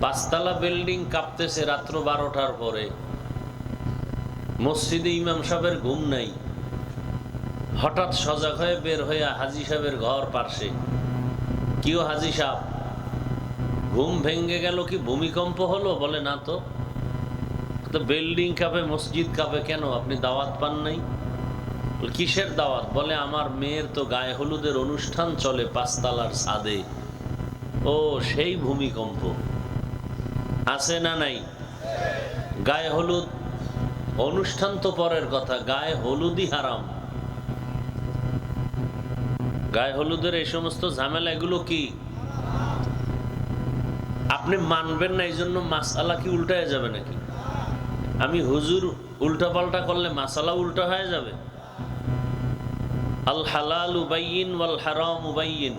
পাঁচতলা বিল্ডিং কাঁপতেছে রাত্র বারোটার পরে। মসজিদে ইমাম সাহেবের ঘুম নাই। হঠাৎ সজাগ হয়ে বের হয়ে হাজি সাহেবের ঘর পার্শ্বে কিও হাজি সাহেব? ঘুম ভেঙ্গে গেল কি ভূমিকম্প হলো? বলে না তো। তো বিল্ডিং কাঁপে, মসজিদ কাঁপে কেন? আপনি দাওয়াত পান নাই? কিসের দাওয়াত? বলে, আমার মেয়ের তো গায়ে হলুদের অনুষ্ঠান চলে পাঁচতলার ছাদে। ও, সেই ভূমিকম্প। আছে না নাই? গায়ে হলুদ, অনুষ্ঠান তো পরের কথা, গায়ে হলুদই হারাম। গায়ে হলুদের এই সমস্ত ঝামেলা, এগুলো কি? আপনি মানবেন না এই জন্য মাসালা কি উল্টায় যাবে নাকি? আমি হুজুর উল্টা পাল্টা করলে মাসালা উল্টা হয়ে যাবে? আল হালাল উবাইন ওয়াল হারাম উবাইন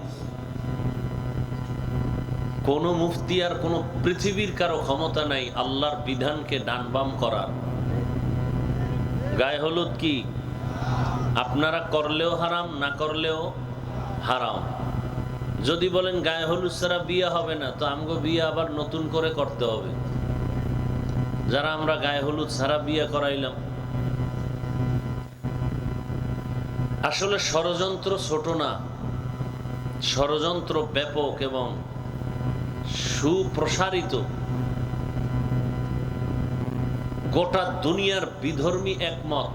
কোন মুফতি আর কোন পৃথিবীর কারও ক্ষমতা নাই, আল্লাহর বিধানকে ডানবাম করার। গায়ে হলুদ কি? আপনারা করলেও হারাম, না করলেও হারাম। যদি বলেন গায়ে হলুদ ছাড়া বিয়ে হবে না, তো আমগো বিয়ে আবার নতুন করে করতে হবে। যারা আমরা গায়ে হলুদ ছাড়া বিয়ে করাইলাম। আসলে ষড়যন্ত্র ছোট না, ষড়যন্ত্র ব্যাপক এবং সুপ্রসারিত। গোটা দুনিয়ার বিধর্মী একমত,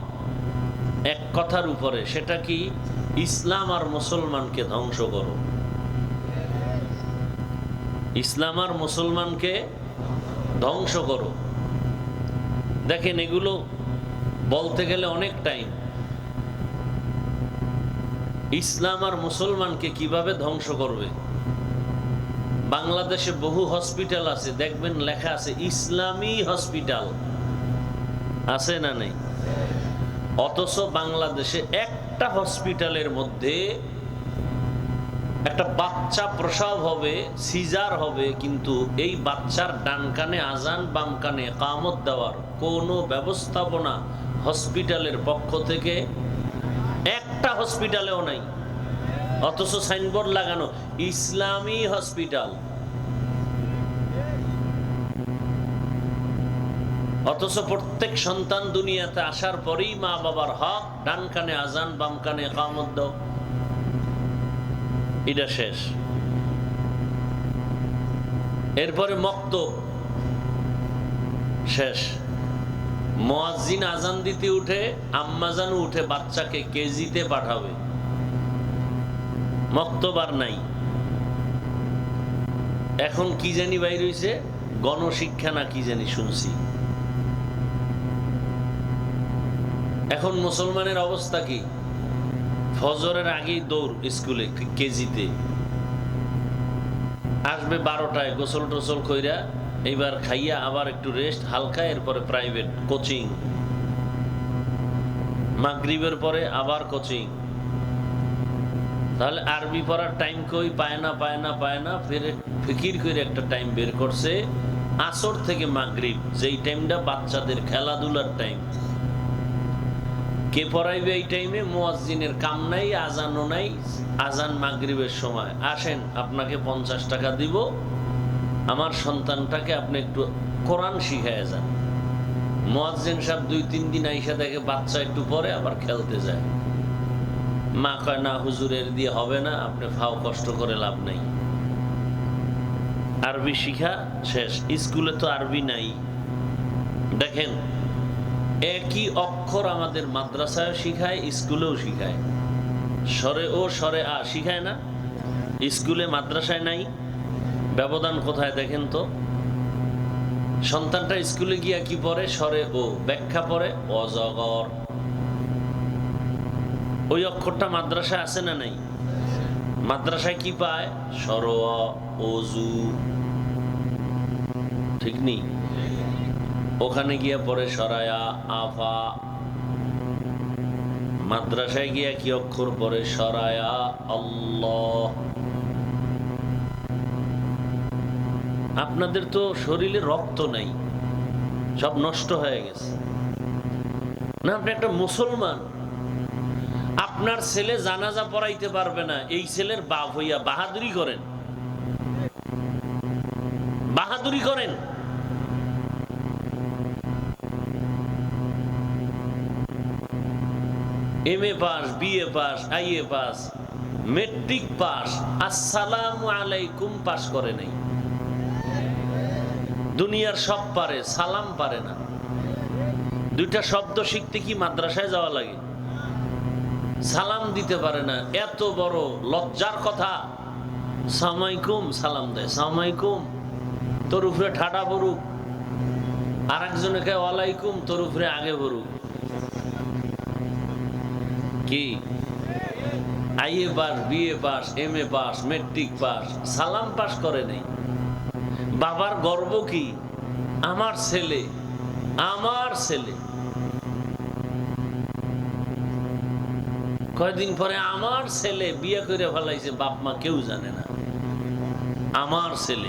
এক কথার উপরে, সেটা কি ইসলাম আর মুসলমানকে ধ্বংস করো? ইসলাম আর মুসলমানকে ধ্বংস করো। দেখেন, এগুলো বলতে গেলে অনেক টাইম। ইসলাম আর মুসলমানকে কীভাবে ধ্বংস করবে? বাংলাদেশে বহু হসপিটাল আছে, দেখবেন লেখা আছে ইসলামী হসপিটাল। আছে না নেই? অথচ বাংলাদেশে একটা হসপিটালের মধ্যে একটা বাচ্চা প্রসব হবে, সিজার হবে, কিন্তু এই বাচ্চার ডান কানে আজান, বাম কানে কামত দেওয়ার কোনো ব্যবস্থাপনা হসপিটালের পক্ষ থেকে একটা হসপিটালেও নাই। অথচ সাইনবোর্ড লাগানো ইসলামী হসপিটাল। অথচ প্রত্যেক সন্তান দুনিয়াতে আসার পরেই মা বাবার হক ডান কানে আজান, বাম কানে কামত এটা শেষ। এরপরে মক্ত শেষ। মোয়াজিন আজান দিতে উঠে আম্মাজান উঠে বাচ্চাকে কেজিতে পাঠাবে। মক্তবার নাই। এখন কি জানি বাইর হইছে? গণশিক্ষা না কি জানি শুনছি। এখন মুসলমানের অবস্থা কি? ফজরের আগেই দৌড় স্কুলে, কেজিতে। আসবে বারোটায় গোসল টোসল কইরা, এইবার খাইয়া আবার একটু রেস্ট হালকা এরপরে প্রাইভেট কোচিং মাগরিবের পরে আবার কোচিং তাহলে আরবি পড়ার টাইম কই? পায় না পায় না পায় না। ফিরে ফিকির করে একটা টাইম বের করছে। আসর থেকে মাগরিব, যেই টাইমটা বাচ্চাদের খেলাধুলার টাইম কে পড়াইবে এই টাইমে মোয়াজ্জিনের কাম নাই, আজানও নাই। আজান মাগরিবের সময়। আসেন, আপনাকে পঞ্চাশ টাকা দিব। আমার সন্তানটাকে আপনি একটু কোরআন শিখায় যান। মোয়াজ্জিন সাহেব দুই, তিন দিন আইসা দেখে বাচ্চা একটু পরে আবার খেলতে যায়। মা কয় না হুজুরের দিয়ে হবে না, আপনি ফাও কষ্ট করে লাভ নাই। আরবি শিখা শেষ। স্কুলে তো আরবি নাই। দেখেন, একই অক্ষর আমাদের মাদ্রাসায় শিখায়, স্কুলেও শিখায়। সরে ও সরে আ শিখায় না। স্কুলে মাদ্রাসায় নাই। ব্যবধান কোথায় দেখেন তো? সন্তানটা স্কুলে গিয়া কি পড়ে? সরে ও। ব্যাখ্যা পড়ে, অজগর। ওই অক্ষরটা মাদ্রাসায় আছে না নাই? মাদ্রাসায় কি পায়? সরোয়া অজু ঠিক নেই? ওখানে গিয়া পরে সরায়া, আফা। মাদ্রাসায় গিয়া কি অক্ষর পরে সরায়া, আল্লাহ। আপনাদের তো শরীরে রক্ত নাই, সব নষ্ট হয়ে গেছে। না, আপনি একটা মুসলমান। আপনার ছেলে জানাজা পড়াইতে পারবে না, এই ছেলের বাপ হইয়া বাহাদুরি করেন। বাহাদুরি করেন। M A pass BA pass I A pass matric pass আসসালাম আলাইকুম পাস করে নাই। দুনিয়ার সব পারে, সালাম পারে না। দুইটা শব্দ শিখতে কি মাদ্রাসায় যাওয়া লাগে? সালাম দিতে পারে না। এত বড় লজ্জার কথা। সামাইকুম সালাম দেয় সামাইকুম তোর উপরে ঠাডা পড়ুক। আর একজনকে ওয়ালাইকুম, তোর উপরে আগে পড়ুক। কি? IA pass BA pass, M A pass, matric pass, সালাম পাস করে নেই। বাবার গর্ব কি? আমার ছেলে আমার ছেলে। কয়দিন পরে আমার ছেলে বিয়ে করে ফেলাইছে, বাপ মা কেউ জানে না। আমার ছেলে।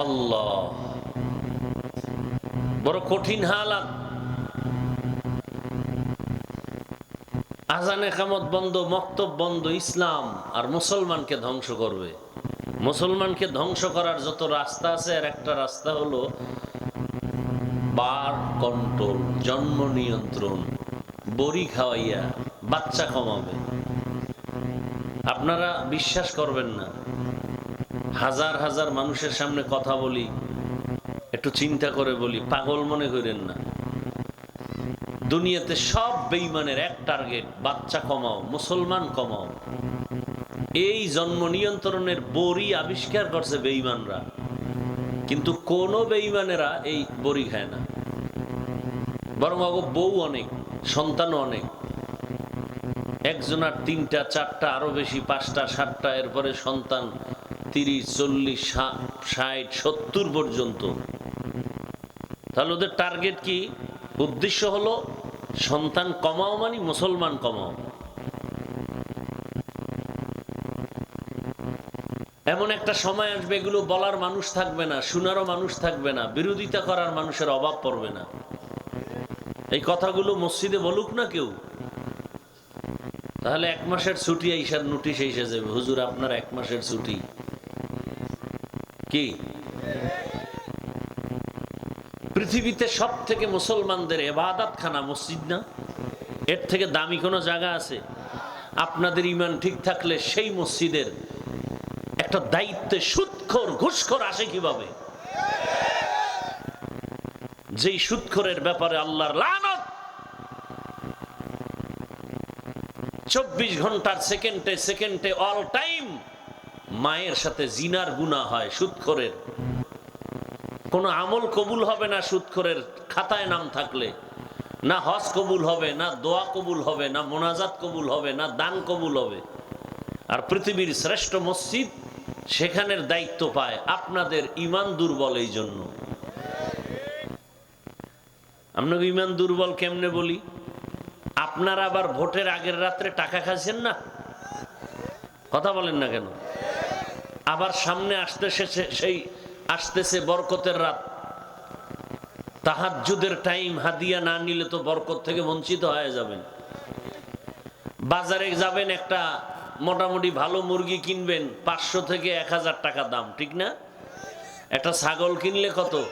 আল্লাহ। বড় কঠিন হালাত। আজানে কামত বন্ধ, মক্তব বন্ধ, ইসলাম আর মুসলমানকে ধ্বংস করবে। মুসলমানকে ধ্বংস করার যত রাস্তা আছে, আর একটা রাস্তা হলো বার কন্ট্রোল, জন্ম নিয়ন্ত্রণ, বড়ি খাওয়াইয়া বাচ্চা কমাবে। আপনারা বিশ্বাস করবেন না, হাজার হাজার মানুষের সামনে কথা বলি, একটু চিন্তা করে বলি, পাগল মনে করেন না। দুনিয়াতে সব বেইমানের এক টার্গেট, বাচ্চা কমাও, মুসলমান কমাও। এই জন্ম নিয়ন্ত্রণের বড়ি আবিষ্কার করছে বেইমানরা। কিন্তু কোন বেইমানেরা এই বড়ি খায় না। বরং বউ অনেক, সন্তানও অনেক। একজনার তিনটা, চারটা, আরও বেশি, পাঁচটা, সাতটা, এরপরে সন্তান তিরিশ, চল্লিশ ষাট, সত্তর পর্যন্ত। তাহলে ওদের টার্গেট কি? উদ্দেশ্য হলো সন্তান কমাও মানে মুসলমান কমাও। এমন একটা সময় আসবে এগুলো বলার মানুষ থাকবে না, শোনারও মানুষ থাকবে না, বিরোধিতা করার মানুষের অভাব পড়বে না। এই কথাগুলো মসজিদে বলুক না কেউ। তাহলে এক মাসের ছুটি এইসার নোটিশ এসে যাবে। হুজুর, আপনার এক মাসের ছুটি। কি? পৃথিবীতে সব থেকে মুসলমানদের এবাদাত খানা মসজিদ না? এর থেকে দামি কোনো জায়গা আছে? আপনাদের ইমান ঠিক থাকলে সেই মসজিদের একটা দায়িত্বে সুৎখর, ঘুষখোর আসে কীভাবে? যেই সুৎখরের ব্যাপারে আল্লাহর লানত, চব্বিশ ঘণ্টার সেকেন্ডে সেকেন্ডে অল টাইম মায়ের সাথে জিনার গুণা হয় সুৎখরের। কোনো আমল কবুল হবে না সুৎখরের খাতায় নাম থাকলে। না হজ কবুল হবে, না দোয়া কবুল হবে, না মোনাজাত কবুল হবে, না দান কবুল হবে। আর পৃথিবীর শ্রেষ্ঠ মসজিদ সেখানের দায়িত্ব পায় আপনাদের ইমান দুর্বল এই জন্য। আপনাকে ইমান দুর্বল কেমনে বলি? আপনারা আবার ভোটের আগের রাত্রে টাকা খাচ্ছেন না? কথা বলেন না কেন? আবার সামনে আসতে আসতেছে সেই আসতেছে বরকতের রাত। তাহাজুদের টাইম, হাদিয়া না নিলে তো বরকত থেকে বঞ্চিত হয়ে যাবেন। বাজারে যাবেন একটা মোটামুটি ভালো মুরগি কিনবেন পাঁচশো থেকে এক হাজার টাকা দাম, ঠিক না? একটা ছাগল কিনলে কত?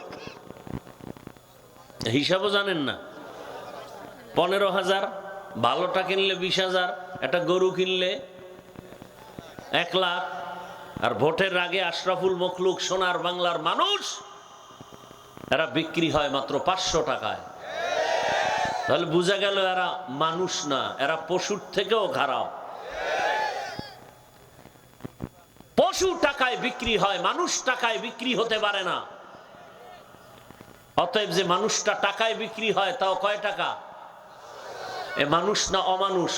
হিসাবও জানেন না। পনেরো হাজার, ভালোটা কিনলে বিশ হাজার, একটা গরু কিনলে এক লাখ। আর ভোটের আগে আশরাফুল মখলুক সোনার বাংলার মানুষ, এরা বিক্রি হয় মাত্র পাঁচশো টাকায়। তাহলে বোঝা গেল এরা মানুষ না, এরা পশুর থেকেও খারাপ। পশু টাকায় বিক্রি হয়, মানুষ টাকায় বিক্রি হতে পারে না। অতএব যে মানুষটা টাকায় বিক্রি হয়, তাও কয় টাকা? এ মানুষ না অমানুষ?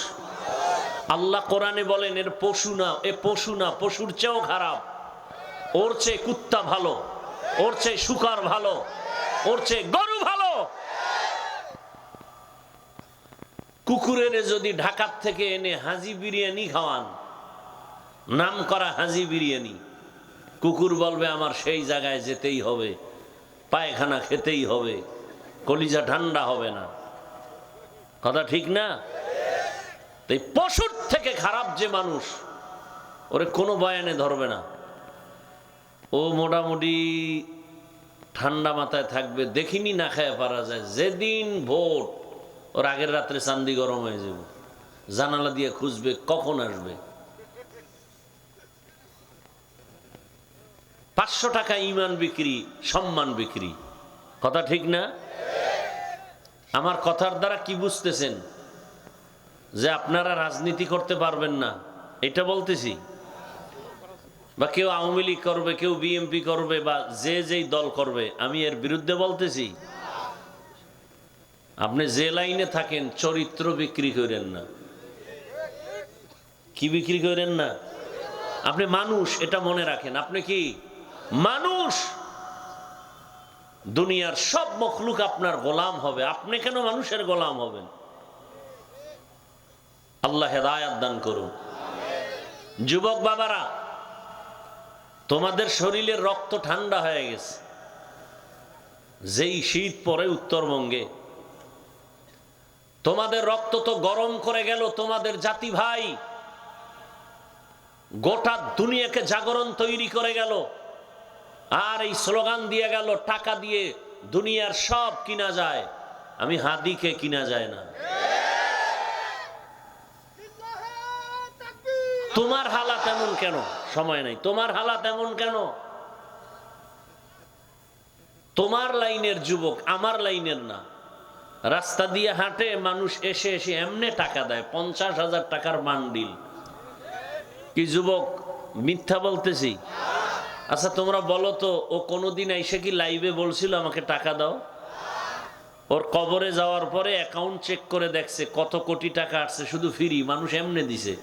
আল্লাহ কোরআনে বলেন, এর পশু না, এ পশু না, পশুর চেয়েও খারাপ। ওর চেয়ে কুত্তা ভালো, ওর চেয়ে শুকার ভালো, ওর চেয়ে গরু ভালো। কুকুরের যদি ঢাকার থেকে এনে হাজি বিরিয়ানি খাওয়ান নাম করা হাজি বিরিয়ানি। কুকুর বলবে, আমার সেই জায়গায় যেতেই হবে। পায়খানা খেতেই হবে। কলিজা ঠান্ডা হবে না। কথা ঠিক না? তাই পশুর থেকে খারাপ যে মানুষ, ওরে কোনো বয়ানে ধরবে না। ও মোটামুটি ঠান্ডা মাথায় থাকবে, দেখিনি না খায় পারা যায়। যেদিন ভোট ওর আগের রাত্রে চান্দি গরম হয়ে যাবে। জানালা দিয়ে খুঁজবে, কখন আসবে? পাঁচশো টাকা ইমান বিক্রি, সম্মান বিক্রি। কথা ঠিক না? আমার কথার দ্বারা কি বুঝতেছেন? যে আপনারা রাজনীতি করতে পারবেন না। এটা বলতেছি। বা কেউ আওয়ামী লীগ করবে, কেউ বিএমপি করবে, বা যে যেই দল করবে, আমি এর বিরুদ্ধে বলতেছি। আপনি যে লাইনে থাকেন, চরিত্র বিক্রি করেন না। কি বিক্রি করেন না? আপনি মানুষ, এটা মনে রাখেন। আপনি কি মানুষ, দুনিয়ার সব মখলুক আপনার গোলাম হবে। আপনি কেন মানুষের গোলাম হবেন? আল্লাহ হেদায়াত দান করুন। যুবক বাবারা, তোমাদের শরীরের রক্ত ঠান্ডা হয়ে গেছে। যেই শীত পরে উত্তরবঙ্গে, তোমাদের রক্ত তো গরম করে গেল, তোমাদের জাতি ভাই। গোটা দুনিয়াকে জাগরণ তৈরি করে গেল। আর এই স্লোগান দিয়ে গেল, টাকা দিয়ে দুনিয়ার সব কিনা যায়। আমি হাদিকে কিনা যায় না। তোমার হালাত এমন কেন? সময় নাই। তোমার হালাত এমন কেন? তোমার লাইনের যুবক আমার লাইনের না। রাস্তা দিয়ে হাঁটে মানুষ এসে এসে এমনে টাকা দেয়, পঞ্চাশ হাজার টাকার বান্ডিল। কি যুবক মিথ্যা বলতেছি? আচ্ছা তোমরা বলো তো, ও কোনোদিন এসে কি লাইভে বলছিল আমাকে টাকা দাও? ওর কবরে যাওয়ার পরে অ্যাকাউন্ট চেক করে দেখছে, কত কোটি টাকা আসছে, শুধু ফ্রি মানুষ এমনে দিছে।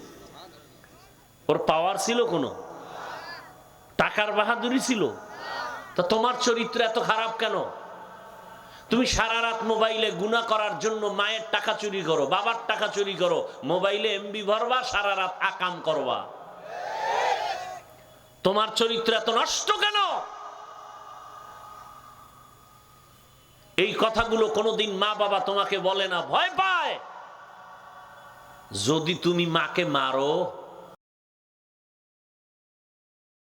ওর পাওয়ার ছিল কোনো? টাকার বাহাদুরি ছিল? তা তোমার চরিত্র এত খারাপ কেন? তুমি সারা রাত মোবাইলে গুণা করার জন্য মায়ের টাকা চুরি করো, বাবার টাকা চুরি করো, মোবাইলে এমবি ভরবা, সারা রাত আকাম করবা। তোমার চরিত্র এত নষ্ট কেন? এই কথাগুলো কোনোদিন মা বাবা তোমাকে বলে না, ভয় পায়। যদি তুমি মাকে মারো